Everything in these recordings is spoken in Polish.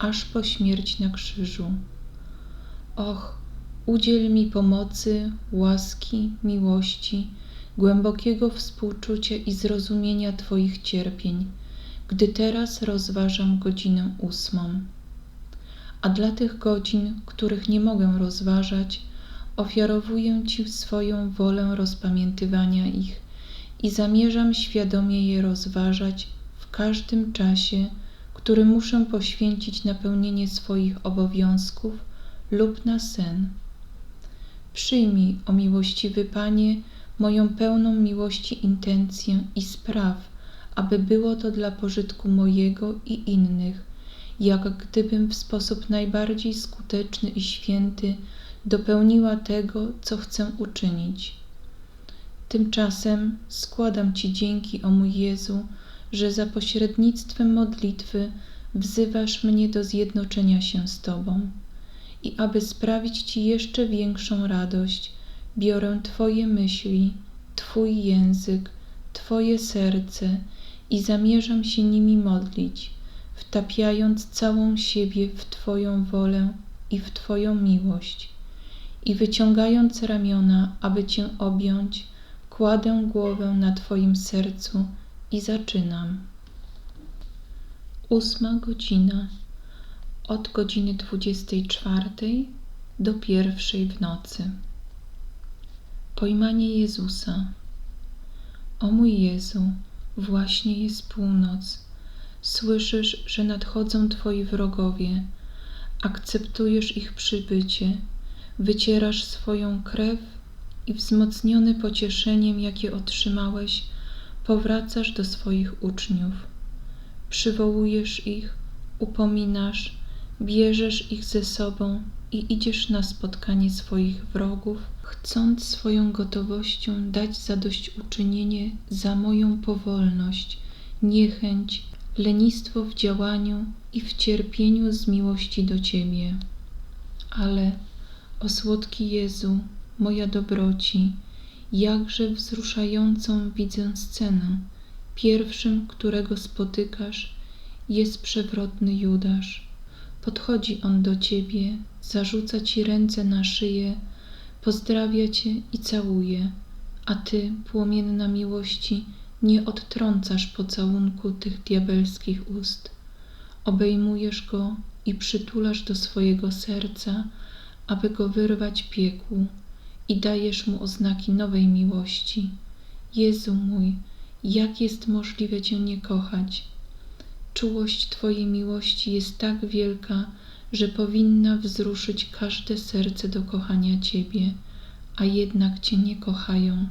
aż po śmierć na krzyżu. Och, udziel mi pomocy, łaski, miłości, głębokiego współczucia i zrozumienia Twoich cierpień, gdy teraz rozważam godzinę ósmą. A dla tych godzin, których nie mogę rozważać, ofiarowuję Ci swoją wolę rozpamiętywania ich i zamierzam świadomie je rozważać w każdym czasie, który muszę poświęcić na pełnienie swoich obowiązków lub na sen. Przyjmij, o miłościwy Panie, moją pełną miłości intencję i spraw, aby było to dla pożytku mojego i innych, jak gdybym w sposób najbardziej skuteczny i święty dopełniła tego, co chcę uczynić. Tymczasem składam Ci dzięki, o mój Jezu, że za pośrednictwem modlitwy wzywasz mnie do zjednoczenia się z Tobą. I aby sprawić Ci jeszcze większą radość, biorę Twoje myśli, Twój język, Twoje serce i zamierzam się nimi modlić, wtapiając całą siebie w Twoją wolę i w Twoją miłość. I wyciągając ramiona, aby Cię objąć, kładę głowę na Twoim sercu i zaczynam. Ósma godzina. Od godziny dwudziestej czwartej do pierwszej w nocy. Pojmanie Jezusa. O mój Jezu, właśnie jest północ. Słyszysz, że nadchodzą Twoi wrogowie. Akceptujesz ich przybycie. Wycierasz swoją krew i wzmocniony pocieszeniem, jakie otrzymałeś, powracasz do swoich uczniów. Przywołujesz ich, upominasz, bierzesz ich ze sobą i idziesz na spotkanie swoich wrogów, chcąc swoją gotowością dać zadośćuczynienie za moją powolność, niechęć, lenistwo w działaniu i w cierpieniu z miłości do Ciebie. Ale, o słodki Jezu, moja dobroci, jakże wzruszającą widzę scenę. Pierwszym, którego spotykasz, jest przewrotny Judasz. Podchodzi on do ciebie, zarzuca ci ręce na szyję, pozdrawia cię i całuje, a ty, płomienna miłości, nie odtrącasz pocałunku tych diabelskich ust. Obejmujesz go i przytulasz do swojego serca, aby go wyrwać piekłu i dajesz mu oznaki nowej miłości. Jezu mój, jak jest możliwe Cię nie kochać? Czułość Twojej miłości jest tak wielka, że powinna wzruszyć każde serce do kochania Ciebie, a jednak Cię nie kochają.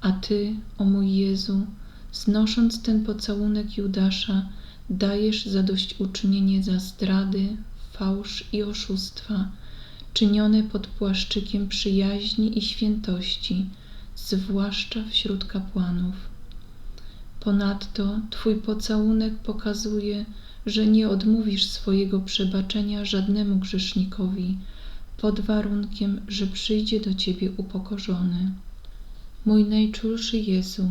A Ty, o mój Jezu, znosząc ten pocałunek Judasza, dajesz zadośćuczynienie za zdrady, fałsz i oszustwa, czynione pod płaszczykiem przyjaźni i świętości, zwłaszcza wśród kapłanów. Ponadto Twój pocałunek pokazuje, że nie odmówisz swojego przebaczenia żadnemu grzesznikowi, pod warunkiem, że przyjdzie do Ciebie upokorzony. Mój najczulszy Jezu,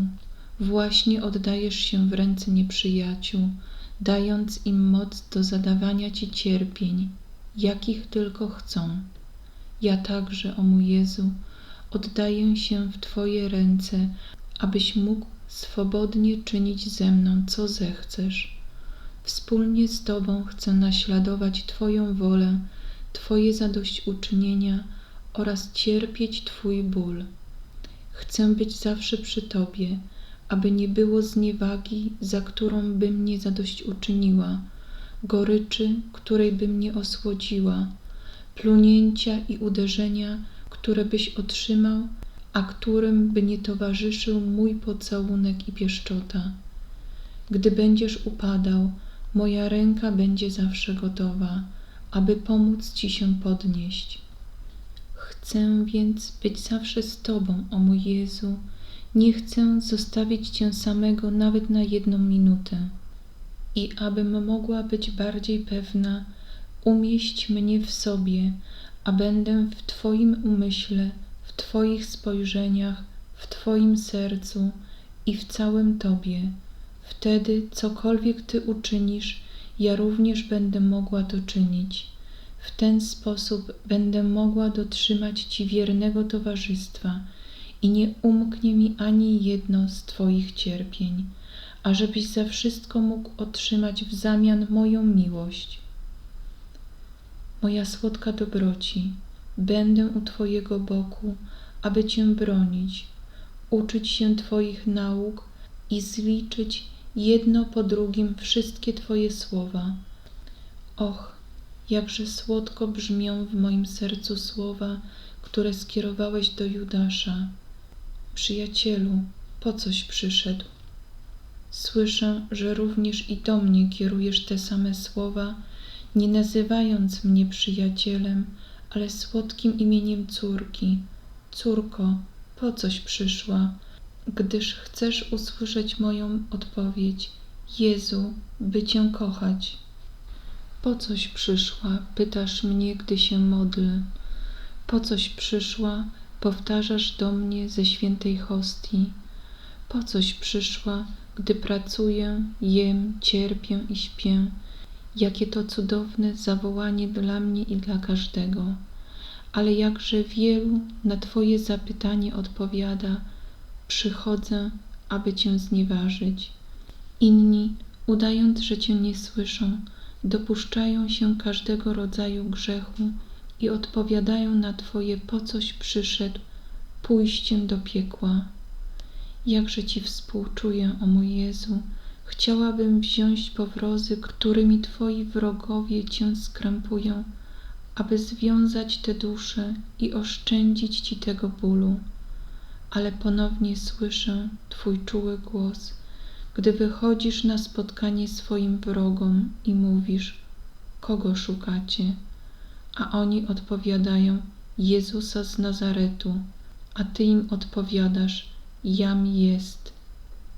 właśnie oddajesz się w ręce nieprzyjaciół, dając im moc do zadawania Ci cierpień, jakich tylko chcą. Ja także, o mój Jezu, oddaję się w Twoje ręce, abyś mógł swobodnie czynić ze mną, co zechcesz. Wspólnie z Tobą chcę naśladować Twoją wolę, Twoje zadośćuczynienia oraz cierpieć Twój ból. Chcę być zawsze przy Tobie, aby nie było zniewagi, za którą by mnie zadośćuczyniła, goryczy, której by mnie osłodziła, plunięcia i uderzenia, które byś otrzymał, a którym by nie towarzyszył mój pocałunek i pieszczota. Gdy będziesz upadał, moja ręka będzie zawsze gotowa, aby pomóc Ci się podnieść. Chcę więc być zawsze z Tobą, o mój Jezu. Nie chcę zostawić Cię samego nawet na jedną minutę. I abym mogła być bardziej pewna, umieść mnie w sobie, a będę w Twoim umyśle, w Twoich spojrzeniach, w Twoim sercu i w całym Tobie. Wtedy cokolwiek Ty uczynisz, ja również będę mogła to czynić. W ten sposób będę mogła dotrzymać Ci wiernego towarzystwa i nie umknie mi ani jedno z Twoich cierpień, ażebyś za wszystko mógł otrzymać w zamian moją miłość. Moja słodka dobroci, będę u Twojego boku, aby Cię bronić, uczyć się Twoich nauk i zliczyć jedno po drugim wszystkie Twoje słowa. Och, jakże słodko brzmią w moim sercu słowa, które skierowałeś do Judasza. Przyjacielu, po coś przyszedł? Słyszę, że również i do mnie kierujesz te same słowa, nie nazywając mnie przyjacielem, ale słodkim imieniem córki. Córko, po coś przyszła? Gdyż chcesz usłyszeć moją odpowiedź, Jezu, by Cię kochać. Po coś przyszła, pytasz mnie, gdy się modlę. Po coś przyszła, powtarzasz do mnie ze świętej hostii. Po coś przyszła, gdy pracuję, jem, cierpię i śpię. Jakie to cudowne zawołanie dla mnie i dla każdego. Ale jakże wielu na Twoje zapytanie odpowiada: Przychodzę, aby Cię znieważyć. Inni, udając, że Cię nie słyszą, dopuszczają się każdego rodzaju grzechu i odpowiadają na Twoje po coś przyszedł, pójście do piekła. Jakże Ci współczuję, o mój Jezu, chciałabym wziąć powrozy, którymi Twoi wrogowie Cię skrępują, aby związać te dusze i oszczędzić Ci tego bólu. Ale ponownie słyszę Twój czuły głos – gdy wychodzisz na spotkanie swoim wrogom i mówisz: Kogo szukacie? A oni odpowiadają: Jezusa z Nazaretu, a ty im odpowiadasz: Jam jest.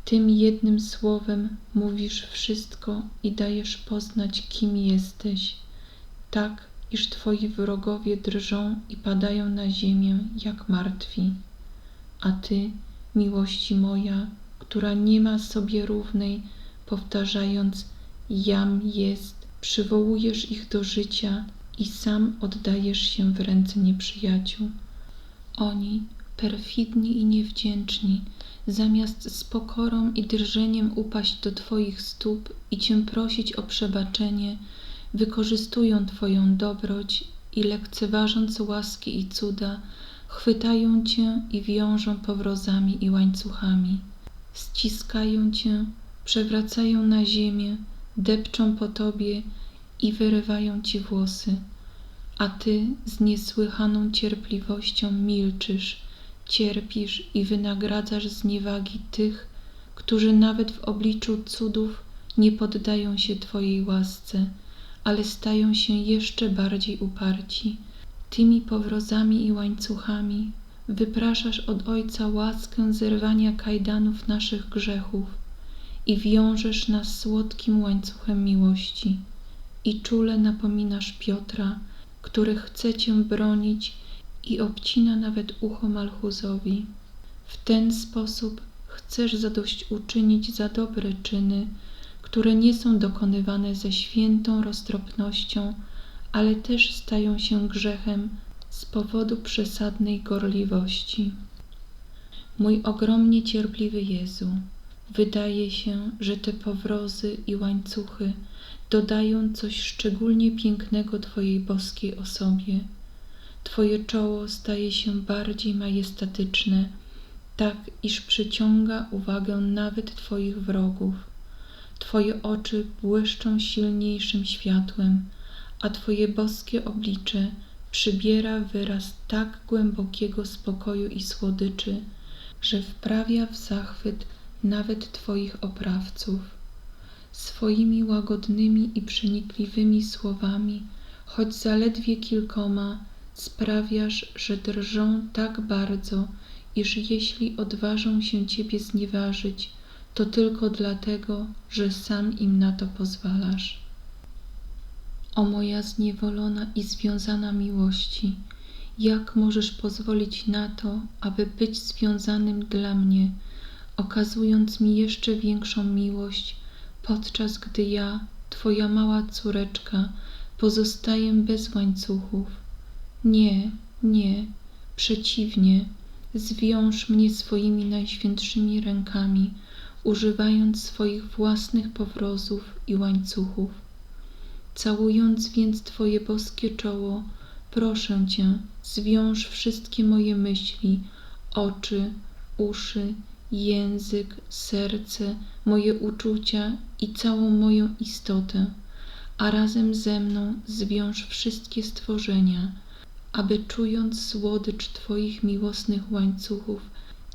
Tym jednym słowem mówisz wszystko i dajesz poznać, kim jesteś, tak iż twoi wrogowie drżą i padają na ziemię jak martwi. A ty, miłości moja, która nie ma sobie równej, powtarzając Jam jest, przywołujesz ich do życia i sam oddajesz się w ręce nieprzyjaciół. Oni, perfidni i niewdzięczni, zamiast z pokorą i drżeniem upaść do Twoich stóp i Cię prosić o przebaczenie, wykorzystują Twoją dobroć i lekceważąc łaski i cuda, chwytają Cię i wiążą powrozami i łańcuchami. Ściskają cię, przewracają na ziemię, depczą po tobie i wyrywają ci włosy, a ty z niesłychaną cierpliwością milczysz, cierpisz i wynagradzasz zniewagi tych, którzy nawet w obliczu cudów nie poddają się Twojej łasce, ale stają się jeszcze bardziej uparci. Tymi powrozami i łańcuchami wypraszasz od Ojca łaskę zerwania kajdanów naszych grzechów i wiążesz nas słodkim łańcuchem miłości. I czule napominasz Piotra, który chce Cię bronić i obcina nawet ucho Malchuzowi. W ten sposób chcesz zadośćuczynić za dobre czyny, które nie są dokonywane ze świętą roztropnością, ale też stają się grzechem z powodu przesadnej gorliwości. Mój ogromnie cierpliwy Jezu, wydaje się, że te powrozy i łańcuchy dodają coś szczególnie pięknego Twojej boskiej osobie. Twoje czoło staje się bardziej majestatyczne, tak iż przyciąga uwagę nawet Twoich wrogów. Twoje oczy błyszczą silniejszym światłem, a Twoje boskie oblicze przybiera wyraz tak głębokiego spokoju i słodyczy, że wprawia w zachwyt nawet Twoich oprawców. Swoimi łagodnymi i przenikliwymi słowami choć zaledwie kilkoma, sprawiasz, że drżą tak bardzo, iż jeśli odważą się Ciebie znieważyć, to tylko dlatego, że sam im na to pozwalasz. O moja zniewolona i związana miłości, jak możesz pozwolić na to, aby być związanym dla mnie, okazując mi jeszcze większą miłość, podczas gdy ja, Twoja mała córeczka, pozostaję bez łańcuchów? Nie, nie, przeciwnie, zwiąż mnie swoimi najświętszymi rękami, używając swoich własnych powrozów i łańcuchów. Całując więc Twoje boskie czoło, proszę Cię, zwiąż wszystkie moje myśli, oczy, uszy, język, serce, moje uczucia i całą moją istotę, a razem ze mną zwiąż wszystkie stworzenia, aby czując słodycz Twoich miłosnych łańcuchów,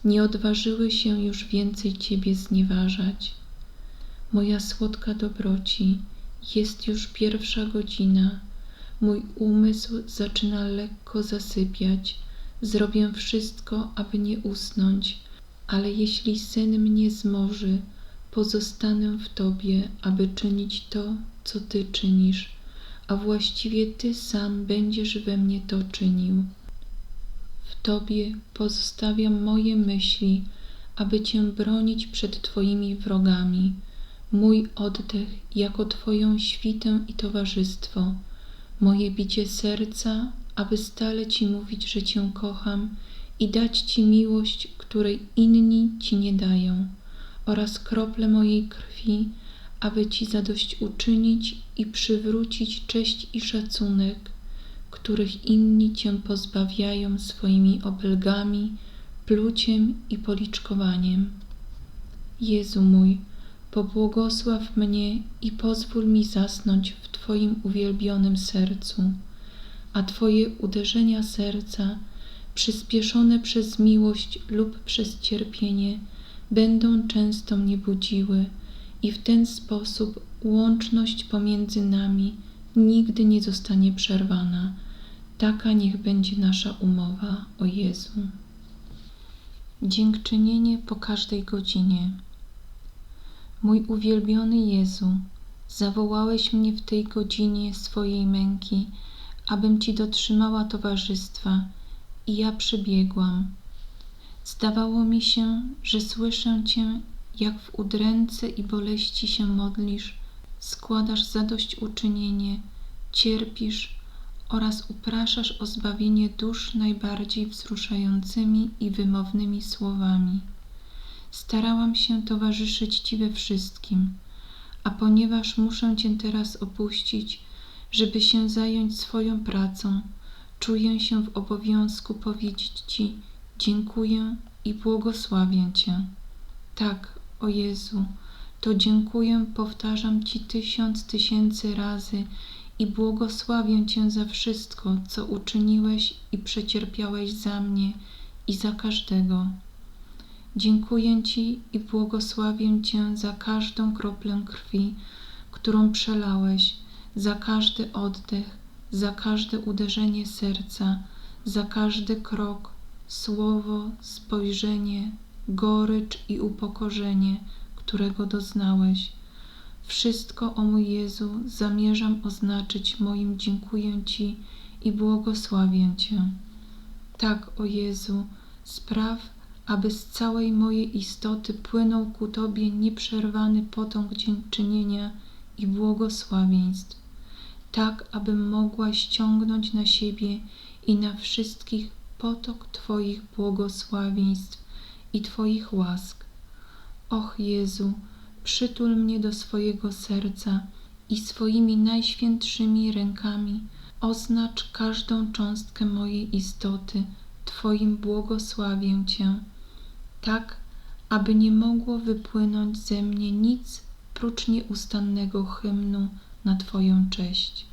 nie odważyły się już więcej Ciebie znieważać. Moja słodka dobroci, jest już pierwsza godzina. Mój umysł zaczyna lekko zasypiać. Zrobię wszystko, aby nie usnąć, ale jeśli sen mnie zmoży, pozostanę w Tobie, aby czynić to, co Ty czynisz, a właściwie Ty sam będziesz we mnie to czynił. W Tobie pozostawiam moje myśli, aby Cię bronić przed Twoimi wrogami, mój oddech jako Twoją świtę i towarzystwo, moje bicie serca, aby stale Ci mówić, że Cię kocham i dać Ci miłość, której inni Ci nie dają, oraz krople mojej krwi, aby Ci zadośćuczynić i przywrócić cześć i szacunek, których inni Cię pozbawiają swoimi obelgami, pluciem i policzkowaniem. Jezu mój, pobłogosław mnie i pozwól mi zasnąć w Twoim uwielbionym sercu, a Twoje uderzenia serca, przyspieszone przez miłość lub przez cierpienie, będą często mnie budziły i w ten sposób łączność pomiędzy nami nigdy nie zostanie przerwana. Taka niech będzie nasza umowa, o Jezu. Dziękczynienie po każdej godzinie. Mój uwielbiony Jezu, zawołałeś mnie w tej godzinie swojej męki, abym Ci dotrzymała towarzystwa i ja przybiegłam. Zdawało mi się, że słyszę Cię, jak w udręce i boleści się modlisz, składasz zadośćuczynienie, cierpisz oraz upraszasz o zbawienie dusz najbardziej wzruszającymi i wymownymi słowami. Starałam się towarzyszyć Ci we wszystkim, a ponieważ muszę Cię teraz opuścić, żeby się zająć swoją pracą, czuję się w obowiązku powiedzieć Ci dziękuję i błogosławię Cię. Tak, o Jezu, to dziękuję powtarzam Ci tysiąc tysięcy razy i błogosławię Cię za wszystko, co uczyniłeś i przecierpiałeś za mnie i za każdego. Dziękuję Ci i błogosławię Cię za każdą kroplę krwi, którą przelałeś, za każdy oddech, za każde uderzenie serca, za każdy krok, słowo, spojrzenie, gorycz i upokorzenie, którego doznałeś. Wszystko, o mój Jezu, zamierzam oznaczyć moim dziękuję Ci i błogosławię Cię. Tak, o Jezu, spraw, aby z całej mojej istoty płynął ku Tobie nieprzerwany potąg dziękczynienia i błogosławieństw, tak abym mogła ściągnąć na siebie i na wszystkich potok Twoich błogosławieństw i Twoich łask. Och Jezu, przytul mnie do swojego serca i swoimi najświętszymi rękami oznacz każdą cząstkę mojej istoty Twoim błogosławię Cię tak aby nie mogło wypłynąć ze mnie nic prócz nieustannego hymnu na Twoją cześć.